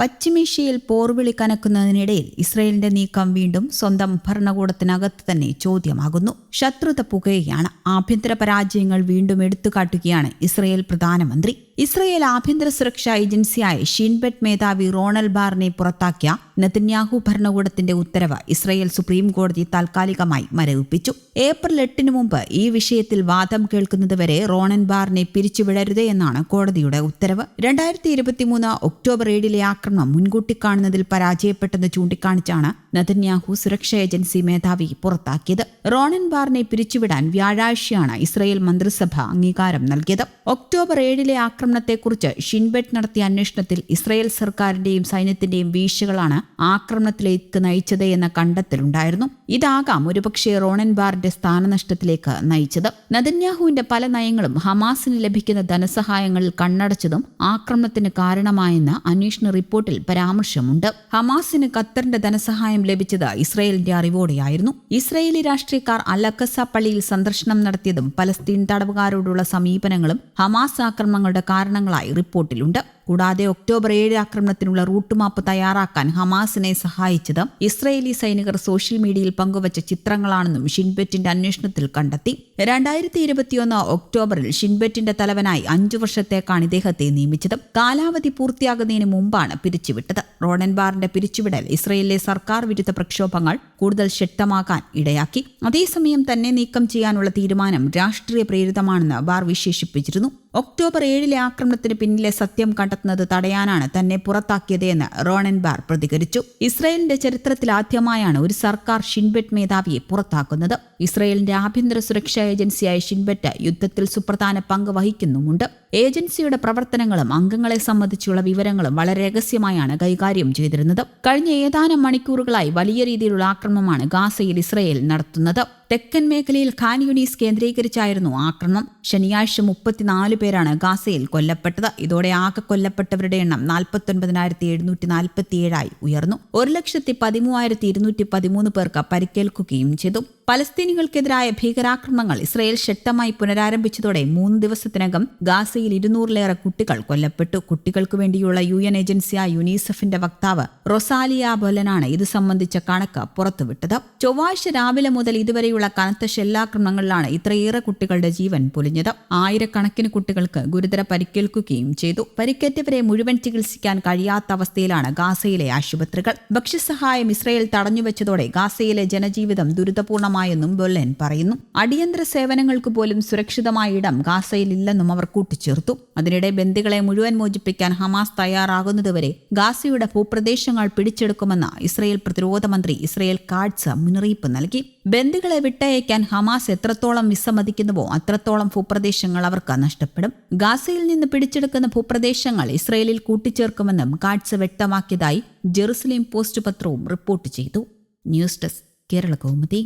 പശ്ചിമേഷ്യയിൽ പോർവിളി കനക്കുന്നതിനിടയിൽ ഇസ്രയേലിന്റെ നീക്കം വീണ്ടും സ്വന്തം ഭരണകൂടത്തിനകത്ത് തന്നെ ചോദ്യമാകുന്നു. ശത്രുത പുകയുകയാണ്. ആഭ്യന്തര പരാജയങ്ങൾ വീണ്ടും എടുത്തുകാട്ടുകയാണ് ഇസ്രയേൽ പ്രധാനമന്ത്രി. ഇസ്രയേൽ ആഭ്യന്തര സുരക്ഷാ ഏജൻസിയായ ഷീൻബെറ്റ് മേധാവി റോണൽ ബാറിനെ പുറത്താക്കിയ നെതന്യാഹു ഭരണകൂടത്തിന്റെ ഉത്തരവ് ഇസ്രയേൽ സുപ്രീം കോടതി താൽക്കാലികമായി മരവിപ്പിച്ചു. ഏപ്രിൽ എട്ടിന് മുമ്പ് ഈ വിഷയത്തിൽ വാദം കേൾക്കുന്നതുവരെ റോണൻ ബാറിനെ പിരിച്ചുവിടരുത് എന്നാണ് കോടതിയുടെ ഉത്തരവ്. രണ്ടായിരത്തി ഇരുപത്തിമൂന്ന് ഒക്ടോബർ ഏഴിലെ ആക്രമണം മുൻകൂട്ടി കാണുന്നതിൽ പരാജയപ്പെട്ടെന്ന് ചൂണ്ടിക്കാണിച്ചാണ് നെതന്യാഹു സുരക്ഷാ ഏജൻസി മേധാവി പുറത്താക്കിയത്. റോണൻ ബാറിനെ പിരിച്ചുവിടാൻ വ്യാഴാഴ്ചയാണ് ഇസ്രയേൽ മന്ത്രിസഭ അംഗീകാരം നൽകിയത്. ഒക്ടോബർ ഏഴിലെ ആക്രമണത്തെക്കുറിച്ച് ഷിൻബെറ്റ് നടത്തിയ അന്വേഷണത്തിൽ ഇസ്രയേൽ സർക്കാരിന്റെയും സൈന്യത്തിന്റെയും വീഴ്ചകളാണ് ആക്രമണത്തിലേക്ക് നയിച്ചത് എന്ന കണ്ടെത്തലുണ്ടായിരുന്നു. ഇതാകാം ഒരുപക്ഷെ റോണൻ ബാറിന്റെ സ്ഥാനനഷ്ടത്തിലേക്ക് നയിച്ചത്. നദന്യാഹുവിന്റെ പല നയങ്ങളും ഹമാസിന് ലഭിക്കുന്ന ധനസഹായങ്ങളിൽ കണ്ണടച്ചതും ആക്രമണത്തിന് കാരണമായെന്ന് അന്വേഷണ റിപ്പോർട്ടിൽ പരാമർശമുണ്ട്. ഹമാസിന് ഖത്തറിന്റെ ധനസഹായം ലഭിച്ചത് ഇസ്രയേലിന്റെ അറിവോടെയായിരുന്നു. ഇസ്രയേലി രാഷ്ട്രീയക്കാർ അലക്കസ പള്ളിയിൽ സന്ദർശനം നടത്തിയതും പലസ്തീൻ തടവുകാരോടുള്ള സമീപനങ്ങളും ഹമാസ് ആക്രമണങ്ങളുടെ കാരണങ്ങളായി റിപ്പോർട്ടിലുണ്ട്. കൂടാതെ ഒക്ടോബർ ഏഴ് ആക്രമണത്തിനുള്ള റൂട്ട് മാപ്പ് തയ്യാറാക്കാൻ ഹമാസിനെ സഹായിച്ചത് ഇസ്രയേലി സൈനികർ സോഷ്യൽ മീഡിയയിൽ പങ്കുവച്ച ചിത്രങ്ങളാണെന്നും ഷിൻബെറ്റിന്റെ അന്വേഷണത്തിൽ കണ്ടെത്തി. രണ്ടായിരത്തി ഇരുപത്തിയൊന്ന് ഒക്ടോബറിൽ ഷിൻബെറ്റിന്റെ തലവനായി അഞ്ചു വർഷത്തേക്കാണ് ഇദ്ദേഹത്തെ നിയമിച്ചത്. കാലാവധി പൂർത്തിയാകുന്നതിന് മുമ്പാണ് പിരിച്ചുവിട്ടത്. റോഡൻബാറിന്റെ പിരിച്ചുവിടൽ ഇസ്രയേലിലെ സർക്കാർ വിരുദ്ധ പ്രക്ഷോഭങ്ങൾ കൂടുതൽ ശക്തമാക്കാൻ ഇടയാക്കി. അതേസമയം തന്നെ നീക്കം ചെയ്യാനുള്ള തീരുമാനം രാഷ്ട്രീയ പ്രേരിതമാണെന്ന് ബാർ വിശേഷിപ്പിച്ചിരുന്നു. ഒക്ടോബർ ഏഴിലെ ആക്രമണത്തിന് പിന്നിലെ സത്യം കണ്ടെത്തുന്നത് തടയാനാണ് തന്നെ പുറത്താക്കിയത് എന്ന് റോണൻ ബാർ പ്രതികരിച്ചു. ഇസ്രയേലിന്റെ ചരിത്രത്തിൽ ആദ്യമായാണ് ഒരു സർക്കാർ ഷിൻബെറ്റ് മേധാവിയെ പുറത്താക്കുന്നത്. ഇസ്രയേലിന്റെ ആഭ്യന്തര സുരക്ഷാ ഏജൻസിയായ ഷിൻബറ്റ് യുദ്ധത്തിൽ സുപ്രധാന പങ്ക് വഹിക്കുന്നുമുണ്ട്. ഏജൻസിയുടെ പ്രവർത്തനങ്ങളും അംഗങ്ങളെ സംബന്ധിച്ചുള്ള വിവരങ്ങളും വളരെ രഹസ്യമായാണ് കൈകാര്യം ചെയ്തിരുന്നത്. കഴിഞ്ഞ ഏതാനും മണിക്കൂറുകളായി വലിയ രീതിയിലുള്ള ആക്രമണമാണ് ഗാസയിൽ ഇസ്രയേൽ നടത്തുന്നത്. തെക്കൻ മേഖലയിൽ ഖാൻ കേന്ദ്രീകരിച്ചായിരുന്നു ആക്രമണം ശനിയാഴ്ച മുപ്പത്തിനാല് പേരാണ് ഗാസയിൽ കൊല്ലപ്പെട്ടത്. ഇതോടെ ആകെ കൊല്ലപ്പെട്ടവരുടെ എണ്ണം നാൽപ്പത്തൊൻപതിനായിരത്തി എഴുന്നൂറ്റി നാൽപ്പത്തിയേഴായി ഉയർന്നു. ഒരു ലക്ഷത്തി പതിമൂവായിരത്തി ഇരുന്നൂറ്റി പതിമൂന്ന് പേർക്ക് പരിക്കേൽക്കുകയും ചെയ്തു. പലസ്തീനികൾക്കെതിരായ ഭീകരാക്രമണങ്ങൾ ഇസ്രയേൽ ശക്തമായി പുനരാരംഭിച്ചതോടെ മൂന്ന് ദിവസത്തിനകം ഗാസയിൽ ഇരുന്നൂറിലേറെ കുട്ടികൾ കൊല്ലപ്പെട്ടു. കുട്ടികൾക്കു വേണ്ടിയുള്ള യു എൻ ഏജൻസിയായ യുനീസെഫിന്റെ വക്താവ് റൊസാലിയ ബൊലനാണ് ഇത് സംബന്ധിച്ച കണക്ക് പുറത്തുവിട്ടത്. ചൊവ്വാഴ്ച രാവിലെ മുതൽ ഇതുവരെയുള്ള കനത്ത ഷെല്ലാക്രമണങ്ങളിലാണ് ഇത്രയേറെ കുട്ടികളുടെ ജീവൻ പൊലിഞ്ഞത്. ആയിരക്കണക്കിന് കുട്ടികൾക്ക് ഗുരുതര പരിക്കേൽക്കുകയും ചെയ്തു. പരിക്കേറ്റവരെ മുഴുവൻ ചികിത്സിക്കാൻ കഴിയാത്ത അവസ്ഥയിലാണ് ഗാസയിലെ ആശുപത്രികൾ. ഭക്ഷ്യസഹായം ഇസ്രയേൽ തടഞ്ഞുവെച്ചതോടെ ഗാസയിലെ ജനജീവിതം ദുരിതപൂർണ സുരക്ഷിതമായെന്നും ബൊല്ലൻ പറയുന്നു. അടിയന്തര സേവനങ്ങൾക്ക് പോലും സുരക്ഷിതമായ ഇടം ഗാസയിലില്ലെന്നും അവർ കൂട്ടിച്ചേർത്തു. അതിനിടെ ബന്ദികളെ മുഴുവൻ മോചിപ്പിക്കാൻ ഹമാസ് തയ്യാറാകുന്നതുവരെ ഗാസയുടെ ഭൂപ്രദേശങ്ങൾ പിടിച്ചെടുക്കുമെന്ന് ഇസ്രയേൽ പ്രതിരോധ മന്ത്രി ഇസ്രയേൽ കാഡ്സ് മുന്നറിയിപ്പ് നൽകി. ബന്ദികളെ വിട്ടയക്കാൻ ഹമാസ് എത്രത്തോളം വിസമ്മതിക്കുന്നുവോ അത്രത്തോളം ഭൂപ്രദേശങ്ങൾ അവർക്ക് നഷ്ടപ്പെടും. ഗാസയിൽ നിന്ന് പിടിച്ചെടുക്കുന്ന ഭൂപ്രദേശങ്ങൾ ഇസ്രയേലിൽ കൂട്ടിച്ചേർക്കുമെന്നും കാഡ്സ് വ്യക്തമാക്കിയതായി ജെറുസലേം പോസ്റ്റ് പത്രവും റിപ്പോർട്ട് ചെയ്തു. News desk Kerala Kaumudi.